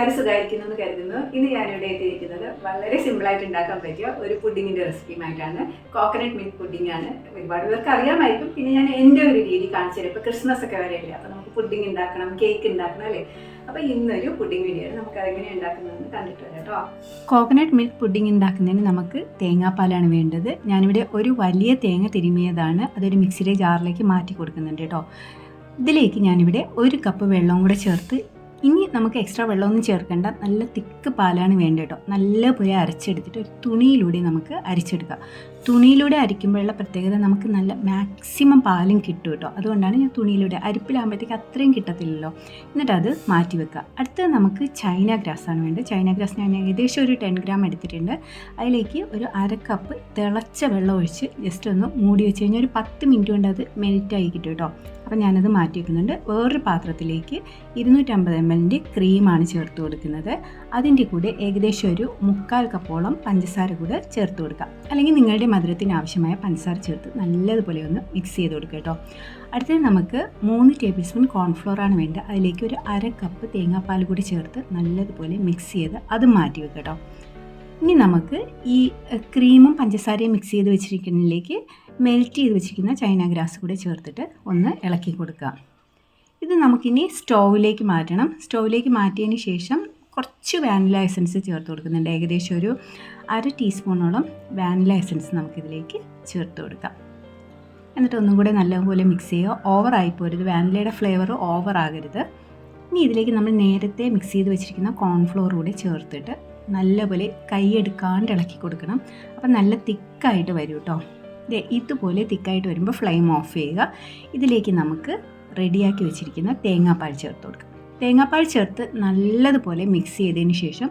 എല്ലാവരും സുഖമായിരിക്കുന്നു എന്ന് കരുതുന്നു. ഇന്ന് ഞാനിവിടെ എത്തിയിരിക്കുന്നത് വളരെ സിമ്പിളായിട്ട് ഉണ്ടാക്കാൻ പറ്റിയ ഒരു പുഡിങ്ങിന്റെ റെസിപ്പിയുമായിട്ടാണ് കോക്കനട്ട് മിൽക്ക് പുഡിംഗ് ആണ്. ഒരുപാട് പേർക്ക് അറിയാമായിരിക്കും. പിന്നെ ഞാൻ എന്റെ ഒരു രീതി കാണിച്ചു തരാം. ഇപ്പോൾ ക്രിസ്മസ് ഒക്കെ വരെയല്ലേ. അപ്പോൾ നമുക്ക് പുഡിംഗ് ഉണ്ടാക്കണം കേക്ക് ഉണ്ടാക്കണം അല്ലേ? അപ്പോൾ ഇന്നൊരു പുഡിംഗ് വീഡിയോ നമുക്ക് അതെങ്ങനെ ഉണ്ടാക്കുന്നതെന്ന് കണ്ടിട്ട് വരാം കേട്ടോ. കോക്കനട്ട് മിൽക്ക് പുഡിംഗ് ഉണ്ടാക്കുന്നതിന് നമുക്ക് തേങ്ങാപ്പാലാണ് വേണ്ടത്. ഞാനിവിടെ ഒരു വലിയ തേങ്ങ തിരുമിയതാണ്. അതൊരു മിക്സിയുടെ ജാറിലേക്ക് മാറ്റി കൊടുക്കുന്നുണ്ട് കേട്ടോ. ഇതിലേക്ക് ഞാനിവിടെ ഒരു കപ്പ് വെള്ളവും കൂടെ ചേർത്ത് ഇനി നമുക്ക് എക്സ്ട്രാ വെള്ളമൊന്നും ചേർക്കേണ്ട. നല്ല തിക്ക് പാലാണ് വേണ്ടത് കേട്ടോ നല്ലപോലെ അരച്ചെടുത്തിട്ട് ഒരു തുണിയിലൂടെ നമുക്ക് അരിച്ചെടുക്കാം. തുണിയിലൂടെ അരിക്കുമ്പോഴുള്ള പ്രത്യേകത നമുക്ക് നല്ല മാക്സിമം പാലും കിട്ടും കേട്ടോ. അതുകൊണ്ടാണ് ഞാൻ തുണിയിലൂടെ അരിപ്പിലാകുമ്പോഴത്തേക്ക് അത്രയും കിട്ടത്തില്ലല്ലോ. എന്നിട്ട് അത് മാറ്റി വെക്കുക. അടുത്തത് നമുക്ക് ചൈന ഗ്രാസ് ആണ് വേണ്ടത്. ചൈന ഗ്രാസ് ഞാൻ ഏകദേശം ഒരു ടെൻ ഗ്രാം എടുത്തിട്ടുണ്ട്. അതിലേക്ക് ഒരു അര കപ്പ് തിളച്ച വെള്ളം ഒഴിച്ച് ജസ്റ്റ് ഒന്ന് മൂടി വെച്ച് കഴിഞ്ഞാൽ ഒരു പത്ത് മിനിറ്റ് കൊണ്ട് അത് മെൽറ്റായി കിട്ടും കേട്ടോ. അപ്പം ഞാനത് മാറ്റി വെക്കുന്നുണ്ട്. വേറൊരു പാത്രത്തിലേക്ക് ഇരുന്നൂറ്റമ്പത് എം എല്ലിന്റെ ക്രീമാണ് ചേർത്ത് കൊടുക്കുന്നത്. അതിന്റെ കൂടെ ഏകദേശം ഒരു മുക്കാൽ കപ്പോളം പഞ്ചസാര കൂടെ ചേർത്ത് കൊടുക്കുക. അല്ലെങ്കിൽ നിങ്ങളുടെ മധുരത്തിന് ആവശ്യമായ പഞ്ചസാര ചേർത്ത് നല്ലതുപോലെ ഒന്ന് മിക്സ് ചെയ്ത് കൊടുക്കുക കേട്ടോ. അടുത്തത് നമുക്ക് മൂന്ന് ടേബിൾ സ്പൂൺ കോൺഫ്ലോറാണ് വേണ്ടത്. അതിലേക്ക് ഒരു അര കപ്പ് തേങ്ങാപ്പാൽ കൂടി ചേർത്ത് നല്ലതുപോലെ മിക്സ് ചെയ്ത് അത് മാറ്റി വെക്കുക കേട്ടോ. ഇനി നമുക്ക് ഈ ക്രീമും പഞ്ചസാരയും മിക്സ് ചെയ്ത് വെച്ചിരിക്കുന്നതിലേക്ക് മെൽറ്റ് ചെയ്ത് വെച്ചിരിക്കുന്ന ചൈന ഗ്രാസ് കൂടെ ചേർത്തിട്ട് ഒന്ന് ഇളക്കി കൊടുക്കുക ഇത് നമുക്കിനി സ്റ്റൗവിലേക്ക് മാറ്റണം. സ്റ്റൗവിലേക്ക് മാറ്റിയതിന് ശേഷം കുറച്ച് വാനില എസൻസ് ചേർത്ത് കൊടുക്കുന്നുണ്ട്. ഏകദേശം ഒരു അര ടീസ്പൂണോളം വാനില എസൻസ് നമുക്കിതിലേക്ക് ചേർത്ത് കൊടുക്കാം. എന്നിട്ട് ഒന്നും കൂടെ നല്ലപോലെ മിക്സ് ചെയ്യുക. ഓവറായി പോരുത്. വാനിലയുടെ ഫ്ലേവർ ഓവർ ആകരുത്. ഇനി ഇതിലേക്ക് നമ്മൾ നേരത്തെ മിക്സ് ചെയ്ത് വെച്ചിരിക്കുന്ന കോൺഫ്ലോർ കൂടെ ചേർത്തിട്ട് നല്ലപോലെ കൈയെടുക്കാണ്ട് ഇളക്കി കൊടുക്കണം. അപ്പം നല്ല തിക്കായിട്ട് വരും കേട്ടോ ഇതുപോലെ തിക്കായിട്ട് വരുമ്പോൾ ഫ്ലെയിം ഓഫ് ചെയ്യുക. ഇതിലേക്ക് നമുക്ക് റെഡിയാക്കി വെച്ചിരിക്കുന്ന തേങ്ങാപ്പാൽ ചേർത്ത് കൊടുക്കാം. തേങ്ങാപ്പാൽ ചേർത്ത് നല്ലതുപോലെ മിക്സ് ചെയ്തതിന് ശേഷം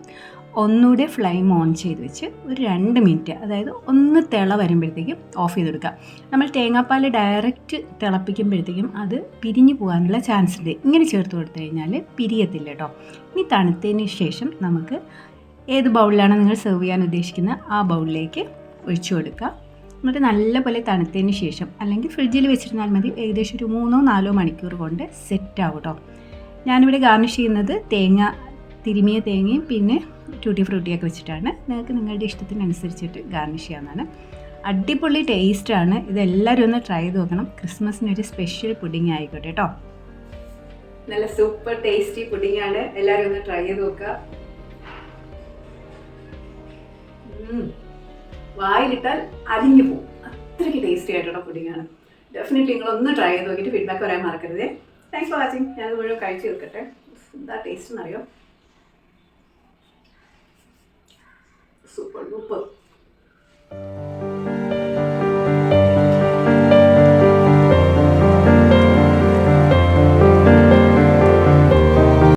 ഒന്നുകൂടെ ഫ്ലെയിം ഓൺ ചെയ്ത് വെച്ച് ഒരു രണ്ട് മിനിറ്റ് അതായത് ഒന്ന് തിള വരുമ്പോഴത്തേക്കും ഓഫ് ചെയ്ത് കൊടുക്കുക നമ്മൾ തേങ്ങാപ്പാൽ ഡയറക്റ്റ് തിളപ്പിക്കുമ്പോഴത്തേക്കും അത് പിരിഞ്ഞു പോകാനുള്ള ചാൻസ് ഉണ്ട്. ഇങ്ങനെ ചേർത്ത് കൊടുത്തു കഴിഞ്ഞാൽ പിരിയത്തില്ല കേട്ടോ ഇനി തണുത്തതിന് ശേഷം നമുക്ക് ഏത് ബൗളിലാണ് നിങ്ങൾ സെർവ് ചെയ്യാൻ ഉദ്ദേശിക്കുന്നത് ആ ബൗളിലേക്ക് ഒഴിച്ചു കൊടുക്കുക. എന്നിട്ട് നല്ലപോലെ തണുത്തതിന് ശേഷം അല്ലെങ്കിൽ ഫ്രിഡ്ജിൽ വെച്ചിരുന്നാൽ മതി. ഏകദേശം ഒരു മൂന്നോ നാലോ മണിക്കൂർ കൊണ്ട് സെറ്റ് ആവും കേട്ടോ ഞാനിവിടെ ഗാർണിഷ് ചെയ്യുന്നത് തേങ്ങ തിരുമിയ തേങ്ങയും പിന്നെ ട്യൂട്ടി ഫ്രൂട്ടിയൊക്കെ വെച്ചിട്ടാണ്. നിങ്ങൾക്ക് നിങ്ങളുടെ ഇഷ്ടത്തിനനുസരിച്ചിട്ട് ഗാർണിഷ് ചെയ്യാവുന്നതാണ്. അടിപൊളി ടേസ്റ്റാണ് ഇതെല്ലാവരും ഒന്ന് ട്രൈ ചെയ്ത് നോക്കണം. ക്രിസ്മസിന് ഒരു സ്പെഷ്യൽ പുഡിംഗ് ആയിക്കോട്ടെ കേട്ടോ. നല്ല സൂപ്പർ ടേസ്റ്റി പുഡിംഗ് ആണ്. എല്ലാവരും ഒന്ന് ട്രൈ ചെയ്ത് നോക്കുക. വായിലിട്ടാൽ അലിഞ്ഞു പോകും. അത്രയ്ക്ക് ടേസ്റ്റി ആയിട്ടുള്ള പുഡിംഗ് ആണ്. ഡെഫിനറ്റ്ലി നിങ്ങളൊന്ന് ട്രൈ ചെയ്ത് നോക്കിയിട്ട് ഫീഡ്ബാക്ക് പറയാൻ മറക്കരുത്. താങ്ക്സ് ഫോർ വാച്ചിങ് ഞാനത് മുഴുവൻ കഴിച്ചു തീർക്കട്ടെ. എന്താ ടേസ്റ്റ് എന്നറിയോ? Super super